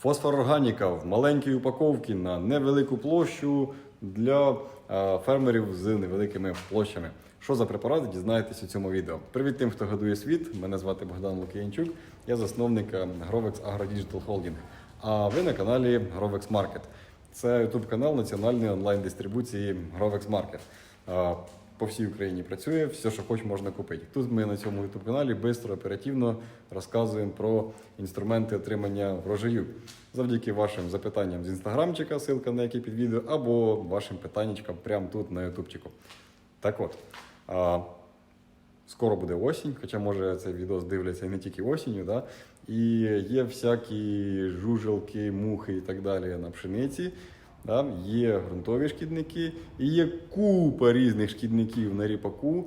Фосфорорганіка в маленькій упаковці на невелику площу для е, фермерів з невеликими площами. Що за препарати, дізнаєтесь у цьому відео. Привіт тим, хто годує світ. Мене звати Богдан Лук'янчук. Я засновник е, Grovex Agro Digital Holding. А ви на каналі Grovex Market. Це YouTube канал національної онлайн-дистрибуції Grovex Market. По всій Україні працює, все, що хоч можна купити. Тут ми на цьому youtube каналі швидко, оперативно розказуємо про інструменти отримання врожаю завдяки вашим запитанням з інстаграмчика, ссылка на який під відео, або вашим питаннячкам прямо тут на ютубчику. Так от, а, скоро буде осінь, хоча може цей відео дивляться не тільки осінню, да? і є всякі жужелки, мухи і так далі на пшениці. Да? Є ґрунтові шкідники, і є купа різних шкідників на ріпаку.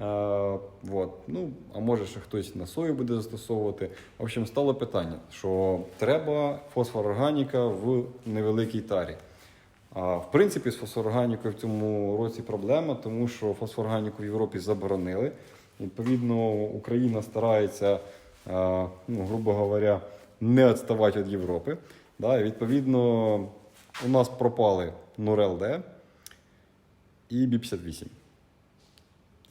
А, вот. ну, а може ще хтось на сою буде застосовувати. В общем, стало питання, що треба фосфорорганіка в невеликій тарі. А, в принципі, з фосфорорганікою в цьому році проблема, тому що фосфорорганіку в Європі заборонили. Відповідно, Україна старається, а, ну, грубо говоря, не відставати від Європи. Да, і відповідно, у нас пропали Нурел-Д і Бі-58.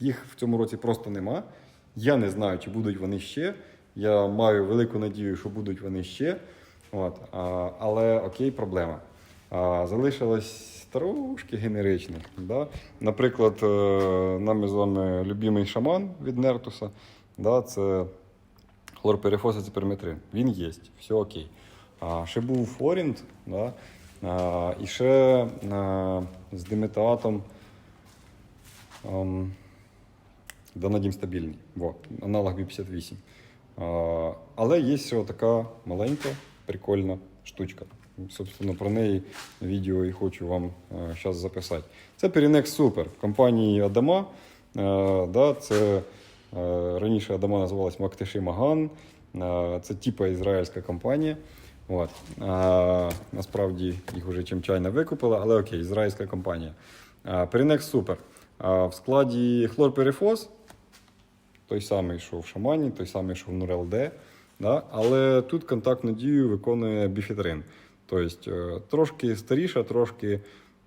Їх в цьому році просто нема. Я не знаю, чи будуть вони ще. Я маю велику надію, що будуть вони ще. От, а, але окей, проблема. А, залишилось трошки генеричних. Да? Наприклад, е, нами з вами любимий шаман від Нертуса. Да? Це хлорперифос і циперметрин. Він є, все окей. А, ще був Флорінт, да? І ще з диметаатом. ем, Донадім стабільний. Во, аналог B58. Але є ще така маленька, прикольна штучка. Собственно, про неї відео і хочу вам зараз записати. Це Pirinex Super компанії Адама. Е, да, це, е, раніше Адама називалась Мактиши Маган. Е, це типа ізраїльська компанія. От. А, насправді їх вже чим чайно викупили, але окей, ізраїльська компанія. Pirinex Super. А, в складі хлорперифос, той самий, що в шамані, той самий, що в Нурел-Д. Да? Але тут контактну дію виконує біфітрин. Тобто е, трошки старіша, трошки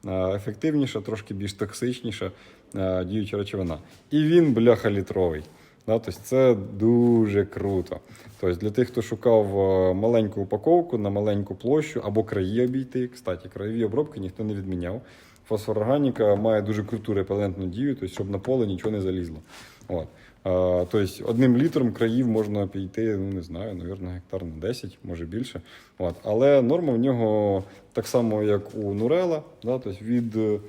е, ефективніша, трошки більш токсичніша е, діюча речовина. І він бляха літровий. Да? Тобто це дуже круто. Тобто для тих, хто шукав е, маленьку упаковку на маленьку площу або краї обійти. Кстати, краєві обробки ніхто не відміняв. Фосфорорганіка має дуже круту репелентну дію, тобто, щоб на поле нічого не залізло. От. Е, Тобто одним літром країв можна піти, ну не знаю, навірно, гектар на 10, може більше. От. Але норма в нього так само, як у Нурела, да? тобто від е,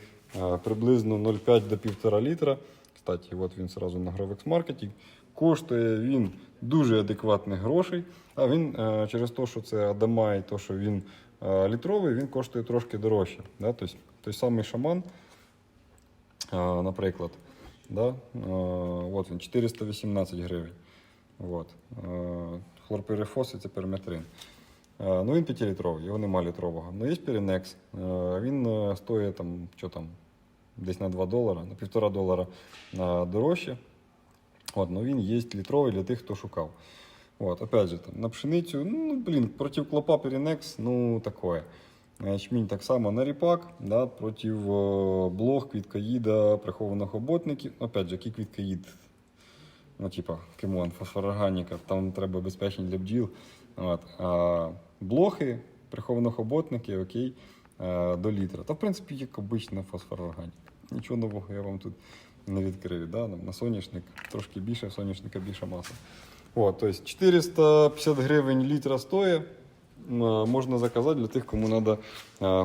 приблизно 0,5 до 1,5 літра. Кстати, от він зразу на Grovex Market. Коштує він дуже адекватних грошей. А він е, через те, що це Адама і те, що він е, літровий, він коштує трошки дорожче. Да? Тобто, той самий шаман, е, наприклад, да? от він 418 гривень. От. Хлорперифос і це перметрин. Е, Ну, він 5-літровий, його нема літрового. Ну, є. Е, Він стоїть там, що там, десь на 2 долара, на 1,5 долара дорожче. От, ну він є літровий для тих, хто шукав. От, опять же, там, на пшеницю, ну, блін, проти клопа Pirinex, ну, такое. Ячмінь так само на ріпак, да, проти е, блох, квіткоїда, прихованих оботників. Опять же, який квіткоїд, ну, типа, кемон, фосфорорганіка, там треба безпечні для бджіл. От, а блохи, прихованих оботників, окей, е, до літра. Та, в принципі, як обична фосфорорганіка. Нічого нового я вам тут не відкрию. Да? На соняшник трошки більше, в більша маса. О, тобто 450 гривень літра стоїть. Можна заказати для тих, кому треба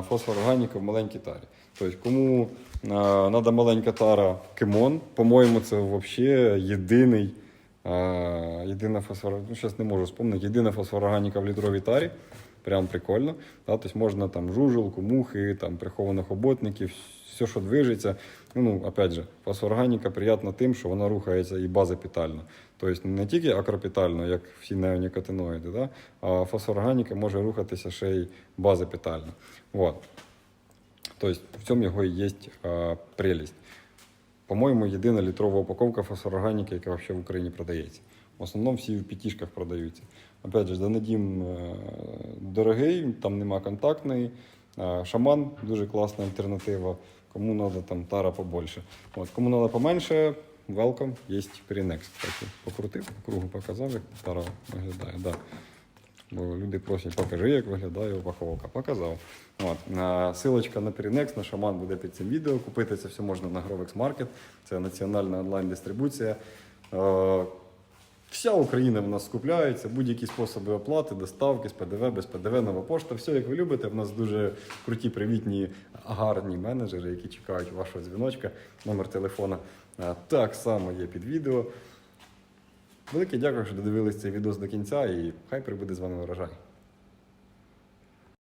фосфорорганіка в маленькій тарі. Тобто, кому треба маленька тара кемон, по-моєму, це взагалі єдиний, е, єдина фосфор... ну, зараз не можу вспомнити, єдина фосфорорганіка в літровій тарі. Прям прикольно. Да? Тобто можна там жужелку, мухи, там, прихованих оботників, все, що движеться. Ну, ну, опять же, фосфорорганіка приємна тим, що вона рухається і базопітально. Тобто не тільки акропітально, як всі неонікотиноїди, да? а фосфорорганіка може рухатися ще й базопітально. Вот. Тобто в цьому його і є е, прелість. По-моєму, єдина літрова упаковка фосфорорганіки, яка взагалі в Україні продається. В основному всі в п'ятішках продаються. Опять же, Данадім е, дорогий, там нема контактної. Е, Шаман дуже класна альтернатива. Кому треба там тара побольше. От, кому треба поменше, welcome, є Perinex. Кстати, покрутив, по кругу показав, як тара виглядає. Да. Бо люди просять, покажи, як виглядає упаковка. Показав. От. Силочка на Perinex, на шаман буде під цим відео. Купити це все можна на Grovex Market. Це національна онлайн-дистрибуція. Вся Україна в нас скупляється, будь-які способи оплати, доставки з ПДВ, без ПДВ, нова пошта. Все як ви любите. В нас дуже круті, привітні, гарні менеджери, які чекають вашого дзвіночка, номер телефона. Так само є під відео. Велике дякую, що додивились цей відео до кінця, і хай прибуде з вами врожай.